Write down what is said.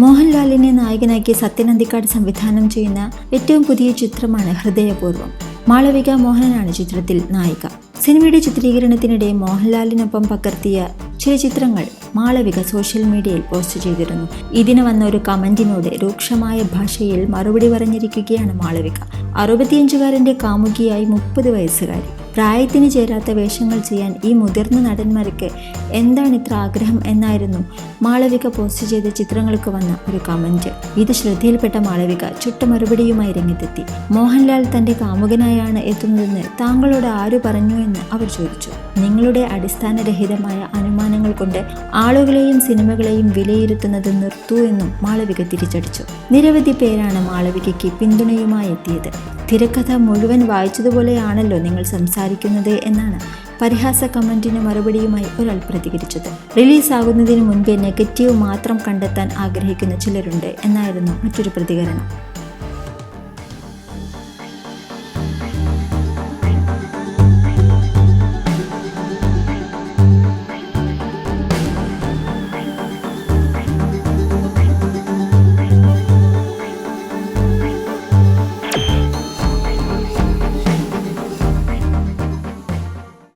മോഹൻലാലിനെ നായകനാക്കി സത്യൻ അന്തിക്കാട് സംവിധാനം ചെയ്യുന്ന ഏറ്റവും പുതിയ ചിത്രമാണ് ഹൃദയപൂർവം. മാളവിക മോഹനനാണ് ചിത്രത്തിൽ നായിക. സിനിമയുടെ ചിത്രീകരണത്തിനിടെ മോഹൻലാലിനൊപ്പം പകർത്തിയ ചില ചിത്രങ്ങൾ മാളവിക സോഷ്യൽ മീഡിയയിൽ പോസ്റ്റ് ചെയ്തിരുന്നു. ഇതിന് വന്ന ഒരു കമന്റിനോട് രൂക്ഷമായ ഭാഷയിൽ മറുപടി പറഞ്ഞിരിക്കുകയാണ് മാളവിക. അറുപത്തിയഞ്ചുകാരന്റെ കാമുകിയായി മുപ്പത് വയസ്സുകാരി. പ്രായത്തിന് ചേരാത്ത വേഷങ്ങൾ ചെയ്യാൻ ഈ മുതിർന്ന നടന്മാർക്ക് എന്താണ് ഇത്ര ആഗ്രഹം എന്നായിരുന്നു മാളവിക പോസ്റ്റ് ചെയ്ത ചിത്രങ്ങൾക്ക് വന്ന ഒരു കമന്റ് ഇത് ശ്രദ്ധയിൽപ്പെട്ട മാളവിക ചുട്ട മറുപടിയുമായി രംഗത്തെത്തി. മോഹൻലാൽ തന്റെ കാമുകനായാണ് എത്തുന്നതെന്ന് താങ്കളോട് ആര് പറഞ്ഞു എന്ന് അവർ ചോദിച്ചു. നിങ്ങളുടെ അടിസ്ഥാനരഹിതമായ അനുമാനങ്ങൾ കൊണ്ട് ആളുകളെയും സിനിമകളെയും വിലയിരുത്തുന്നത് നിർത്തൂ എന്നും മാളവിക തിരിച്ചടിച്ചു. നിരവധി പേരാണ് മാളവികയ്ക്ക് പിന്തുണയുമായി എത്തിയത്. തിരക്കഥ മുഴുവൻ വായിച്ചതുപോലെയാണല്ലോ നിങ്ങൾ സംസാരിക്കുന്നത് എന്നാണ് പരിഹാസ കമന്റിന് മറുപടിയുമായി ഒരാൾ പ്രതികരിച്ചത്. റിലീസാകുന്നതിന് മുൻപേ നെഗറ്റീവ് മാത്രം കണ്ടെത്താൻ ആഗ്രഹിക്കുന്ന ചിലരുണ്ട് എന്നായിരുന്നു മറ്റൊരു പ്രതികരണം.